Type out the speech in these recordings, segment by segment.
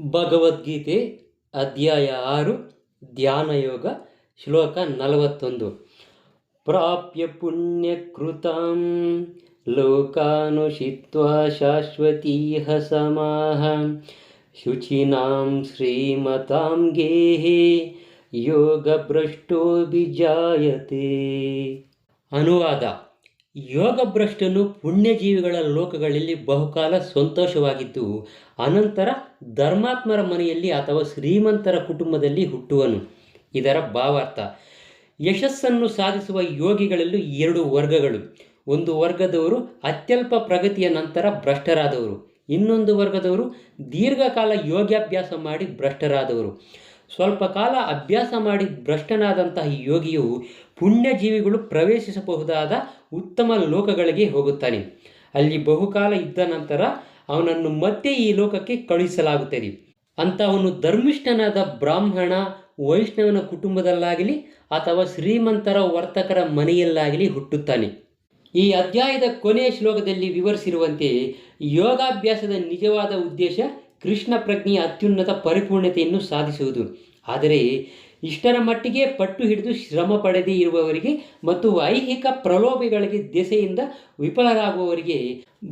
ಭಗವದ್ಗೀತೆ ಅಧ್ಯಾಯ ಆರು ಧ್ಯಾನಯೋಗ ಶ್ಲೋಕ ನಲವತ್ತೊಂದು. ಪ್ರಾಪ್ಯ ಪುಣ್ಯಕೃತಾಂ ಲೋಕಾನುಷಿತ್ವ ಶಾಶ್ವತೀಹ ಸಮಾಹ. ಶುಚಿನಾಂ ಶ್ರೀಮತಾಂ ಗೇಹೆ, ಯೋಗಭ್ರಷ್ಟೋಭಿಜಾಯತೆ. ಅನುವಾದ. ಯೋಗಭ್ರಷ್ಟನು ಪುಣ್ಯಜೀವಿಗಳ ಲೋಕಗಳಲ್ಲಿ ಬಹುಕಾಲ ಸಂತೋಷವಾಗಿದ್ದು, ಅನಂತರ ಧರ್ಮಾತ್ಮರ ಮನೆಯಲ್ಲಿ ಅಥವಾ ಶ್ರೀಮಂತರ ಕುಟುಂಬದಲ್ಲಿ ಹುಟ್ಟುವನು. ಇದರ ಭಾವಾರ್ಥ, ಯಶಸ್ಸನ್ನು ಸಾಧಿಸುವ ಯೋಗಿಗಳಲ್ಲೂ ಎರಡು ವರ್ಗಗಳು. ಒಂದು ವರ್ಗದವರು ಅತ್ಯಲ್ಪ ಪ್ರಗತಿಯ ನಂತರ ಭ್ರಷ್ಟರಾದವರು. ಇನ್ನೊಂದು ವರ್ಗದವರು ದೀರ್ಘಕಾಲ ಯೋಗಾಭ್ಯಾಸ ಮಾಡಿ ಭ್ರಷ್ಟರಾದವರು. ಸ್ವಲ್ಪ ಕಾಲ ಅಭ್ಯಾಸ ಮಾಡಿ ಭ್ರಷ್ಟನಾದಂತಹ ಯೋಗಿಯು ಪುಣ್ಯಜೀವಿಗಳು ಪ್ರವೇಶಿಸಬಹುದಾದ ಉತ್ತಮ ಲೋಕಗಳಿಗೆ ಹೋಗುತ್ತಾನೆ. ಅಲ್ಲಿ ಬಹುಕಾಲ ಇದ್ದ ನಂತರ ಅವನನ್ನು ಮತ್ತೆ ಈ ಲೋಕಕ್ಕೆ ಕಳುಹಿಸಲಾಗುತ್ತದೆ. ಅಂತಹವನು ಧರ್ಮಿಷ್ಠನಾದ ಬ್ರಾಹ್ಮಣ, ವೈಷ್ಣವನ ಕುಟುಂಬದಲ್ಲಾಗಲಿ ಅಥವಾ ಶ್ರೀಮಂತರ ವರ್ತಕರ ಮನೆಯಲ್ಲಾಗಲಿ ಹುಟ್ಟುತ್ತಾನೆ. ಈ ಅಧ್ಯಾಯದ ಕೊನೆಯ ಶ್ಲೋಕದಲ್ಲಿ ವಿವರಿಸಿರುವಂತೆ ಯೋಗಾಭ್ಯಾಸದ ನಿಜವಾದ ಉದ್ದೇಶ ಕೃಷ್ಣ ಪ್ರಜ್ಞೆಯ ಅತ್ಯುನ್ನತ ಪರಿಪೂರ್ಣತೆಯನ್ನು ಸಾಧಿಸುವುದು. ಆದರೆ ಇಷ್ಟರ ಮಟ್ಟಿಗೆ ಪಟ್ಟು ಹಿಡಿದು ಶ್ರಮ ಪಡೆದೇ ಇರುವವರಿಗೆ ಮತ್ತು ಐಹಿಕ ಪ್ರಲೋಭೆಗಳಿಗೆ ದೆಸೆಯಿಂದ ವಿಫಲರಾಗುವವರಿಗೆ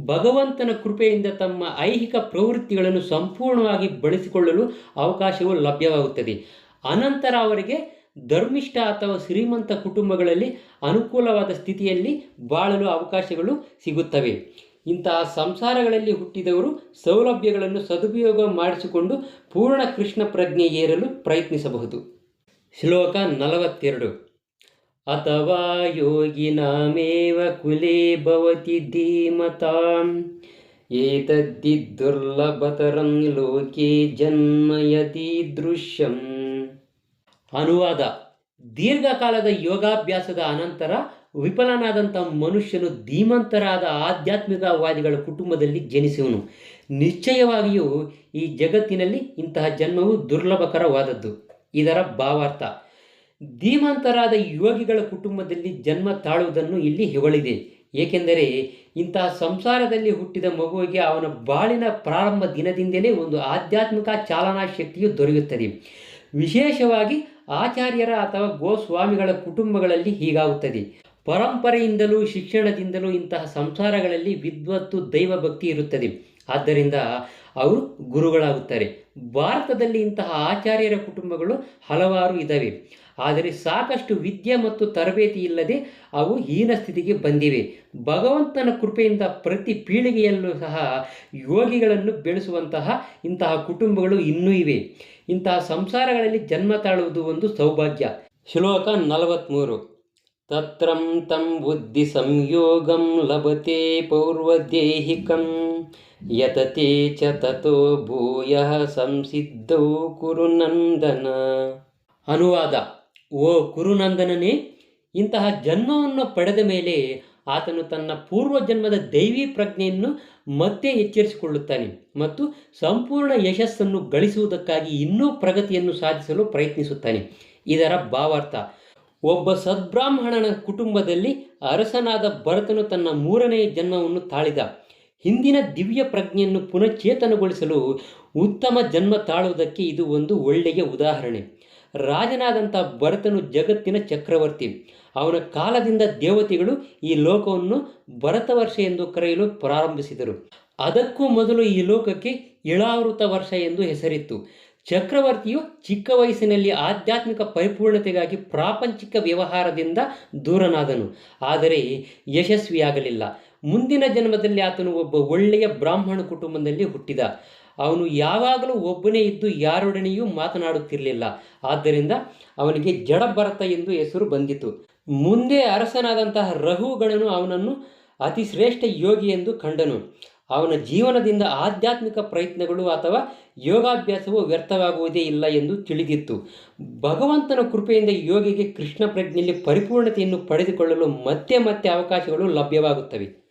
ಭಗವಂತನ ಕೃಪೆಯಿಂದ ತಮ್ಮ ಐಹಿಕ ಪ್ರವೃತ್ತಿಗಳನ್ನು ಸಂಪೂರ್ಣವಾಗಿ ಬಳಸಿಕೊಳ್ಳಲು ಅವಕಾಶವು ಲಭ್ಯವಾಗುತ್ತದೆ. ಅನಂತರ ಅವರಿಗೆ ಧರ್ಮಿಷ್ಠ ಅಥವಾ ಶ್ರೀಮಂತ ಕುಟುಂಬಗಳಲ್ಲಿ ಅನುಕೂಲವಾದ ಸ್ಥಿತಿಯಲ್ಲಿ ಬಾಳಲು ಅವಕಾಶಗಳು ಸಿಗುತ್ತವೆ. ಇಂತಹ ಸಂಸಾರಗಳಲ್ಲಿ ಹುಟ್ಟಿದವರು ಸೌಲಭ್ಯಗಳನ್ನು ಸದುಪಯೋಗ ಮಾಡಿಸಿಕೊಂಡು ಪೂರ್ಣ ಕೃಷ್ಣ ಪ್ರಜ್ಞೆ ಏರಲು ಪ್ರಯತ್ನಿಸಬಹುದು. ಶ್ಲೋಕ ನಲವತ್ತೆರಡು. ಅಥವಾ ಯೋಗಿನಾಮೇವ ಕುಲೇ ಭವತಿ ಧೀಮತಾಂ. ಏತದ್ದಿ ದುರ್ಲಭತರಂ ಲೋಕೆ ಜನ್ಮಯತಿ ದೃಶ್ಯಂ. ಅನುವಾದ. ದೀರ್ಘಕಾಲದ ಯೋಗಾಭ್ಯಾಸದ ಅನಂತರ ವಿಫಲನಾದಂಥ ಮನುಷ್ಯನು ಧೀಮಂತರಾದ ಆಧ್ಯಾತ್ಮಿಕವಾದಿಗಳ ಕುಟುಂಬದಲ್ಲಿ ಜನಿಸುವನು ನಿಶ್ಚಯವಾಗಿಯೂ ಈ ಜಗತ್ತಿನಲ್ಲಿ ಇಂತಹ ಜನ್ಮವು ದುರ್ಲಭಕರವಾದದ್ದು. ಇದರ ಭಾವಾರ್ಥ, ಧೀಮಂತರಾದ ಯೋಗಿಗಳ ಕುಟುಂಬದಲ್ಲಿ ಜನ್ಮ ತಾಳುವುದನ್ನು ಇಲ್ಲಿ ಹೊಗಳಿದೆ. ಏಕೆಂದರೆ ಇಂತಹ ಸಂಸಾರದಲ್ಲಿ ಹುಟ್ಟಿದ ಮಗುವಿಗೆ ಅವನ ಬಾಳಿನ ಪ್ರಾರಂಭ ದಿನದಿಂದಲೇ ಒಂದು ಆಧ್ಯಾತ್ಮಿಕ ಚಾಲನಾ ಶಕ್ತಿಯು ದೊರೆಯುತ್ತದೆ. ವಿಶೇಷವಾಗಿ ಆಚಾರ್ಯರ ಅಥವಾ ಗೋಸ್ವಾಮಿಗಳ ಕುಟುಂಬಗಳಲ್ಲಿ ಹೀಗಾಗುತ್ತದೆ. ಪರಂಪರೆಯಿಂದಲೂ, ಶಿಕ್ಷಣದಿಂದಲೂ ಇಂತಹ ಸಂಸಾರಗಳಲ್ಲಿ ವಿದ್ವತ್ತು ದೈವಭಕ್ತಿ ಇರುತ್ತದೆ. ಆದ್ದರಿಂದ ಅವರು ಗುರುಗಳಾಗುತ್ತಾರೆ. ಭಾರತದಲ್ಲಿ ಇಂತಹ ಆಚಾರ್ಯರ ಕುಟುಂಬಗಳು ಹಲವಾರು ಇದ್ದಾವೆ ಆದರೆ ಸಾಕಷ್ಟು ವಿದ್ಯೆ ಮತ್ತು ತರಬೇತಿ ಇಲ್ಲದೆ ಅವು ಹೀನ ಸ್ಥಿತಿಗೆ ಬಂದಿವೆ. ಭಗವಂತನ ಕೃಪೆಯಿಂದ ಪ್ರತಿ ಪೀಳಿಗೆಯಲ್ಲೂ ಸಹ ಯೋಗಿಗಳನ್ನು ಬೆಳೆಸುವಂತಹ ಇಂತಹ ಕುಟುಂಬಗಳು ಇನ್ನೂ ಇವೆ. ಇಂತಹ ಸಂಸಾರಗಳಲ್ಲಿ ಜನ್ಮ ತಾಳುವುದು ಒಂದು ಸೌಭಾಗ್ಯ. ಶ್ಲೋಕ ನಲವತ್ತ್ಮೂರು ತತ್ರಂ ತಂ ಬುದ್ಧಿ ಸಂಯೋಗಂ ಲಭತೆ ಪೌರ್ವದೇಹಿಕಂ ಯತತೆ ಚ ಭೂಯಃ ಭೂಯ ಸಂಸಿದ್ಧೌ ಕುರುನಂದನ ಅನುವಾದ ಓ ಕುರುನಂದನನೇ ಇಂತಹ ಜನ್ಮವನ್ನು ಪಡೆದ ಮೇಲೆ ಆತನು ತನ್ನ ಪೂರ್ವ ಜನ್ಮದ ದೈವಿ ಪ್ರಜ್ಞೆಯನ್ನು ಮತ್ತೆ ಎಚ್ಚರಿಸಿಕೊಳ್ಳುತ್ತಾನೆ ಮತ್ತು ಸಂಪೂರ್ಣ ಯಶಸ್ಸನ್ನು ಗಳಿಸುವುದಕ್ಕಾಗಿ ಇನ್ನೂ ಪ್ರಗತಿಯನ್ನು ಸಾಧಿಸಲು ಪ್ರಯತ್ನಿಸುತ್ತಾನೆ. ಇದರ ಭಾವಾರ್ಥ ಒಬ್ಬ ಸದ್ಬ್ರಾಹ್ಮಣನ ಕುಟುಂಬದಲ್ಲಿ ಅರಸನಾದ ಭರತನು ತನ್ನ ಮೂರನೆಯ ಜನ್ಮವನ್ನು ತಾಳಿದ. ಹಿಂದಿನ ದಿವ್ಯ ಪ್ರಜ್ಞೆಯನ್ನು ಪುನಶ್ಚೇತನಗೊಳಿಸಲು ಉತ್ತಮ ಜನ್ಮ ತಾಳುವುದಕ್ಕೆ ಇದು ಒಂದು ಒಳ್ಳೆಯ ಉದಾಹರಣೆ. ರಾಜನಾದಂಥ ಭರತನು ಜಗತ್ತಿನ ಚಕ್ರವರ್ತಿ. ಅವನ ಕಾಲದಿಂದ ದೇವತೆಗಳು ಈ ಲೋಕವನ್ನು ಭರತವರ್ಷ ಎಂದು ಕರೆಯಲು ಪ್ರಾರಂಭಿಸಿದರು. ಅದಕ್ಕೂ ಮೊದಲು ಈ ಲೋಕಕ್ಕೆ ಇಳಾವೃತ ವರ್ಷ ಎಂದು ಹೆಸರಿತ್ತು. ಚಕ್ರವರ್ತಿಯು ಚಿಕ್ಕ ವಯಸ್ಸಿನಲ್ಲಿ ಆಧ್ಯಾತ್ಮಿಕ ಪರಿಪೂರ್ಣತೆಗಾಗಿ ಪ್ರಾಪಂಚಿಕ ವ್ಯವಹಾರದಿಂದ ದೂರನಾದನು. ಆದರೆ ಯಶಸ್ವಿಯಾಗಲಿಲ್ಲ. ಮುಂದಿನ ಜನ್ಮದಲ್ಲಿ ಆತನು ಒಬ್ಬ ಒಳ್ಳೆಯ ಬ್ರಾಹ್ಮಣ ಕುಟುಂಬದಲ್ಲಿ ಹುಟ್ಟಿದ. ಅವನು ಯಾವಾಗಲೂ ಒಬ್ಬನೇ ಇದ್ದು ಯಾರೊಡನೆಯೂ ಮಾತನಾಡುತ್ತಿರಲಿಲ್ಲ. ಆದ್ದರಿಂದ ಅವನಿಗೆ ಜಡಭರತ ಎಂದು ಹೆಸರು ಬಂದಿತು. ಮುಂದೆ ಅರಸನಾದಂತಹ ರಘುಗಣನು ಅವನನ್ನು ಅತಿ ಶ್ರೇಷ್ಠ ಯೋಗಿ ಎಂದು ಕಂಡನು. ಅವನ ಜೀವನದಿಂದ ಆಧ್ಯಾತ್ಮಿಕ ಪ್ರಯತ್ನಗಳು ಅಥವಾ ಯೋಗಾಭ್ಯಾಸವು ವ್ಯರ್ಥವಾಗುವುದೇ ಇಲ್ಲ ಎಂದು ತಿಳಿದಿತ್ತು. ಭಗವಂತನ ಕೃಪೆಯಿಂದ ಯೋಗಿಗೆ ಕೃಷ್ಣ ಪ್ರಜ್ಞೆಯಲ್ಲಿ ಪರಿಪೂರ್ಣತೆಯನ್ನು ಪಡೆದುಕೊಳ್ಳಲು ಮತ್ತೆ ಮತ್ತೆ ಅವಕಾಶಗಳು ಲಭ್ಯವಾಗುತ್ತವೆ.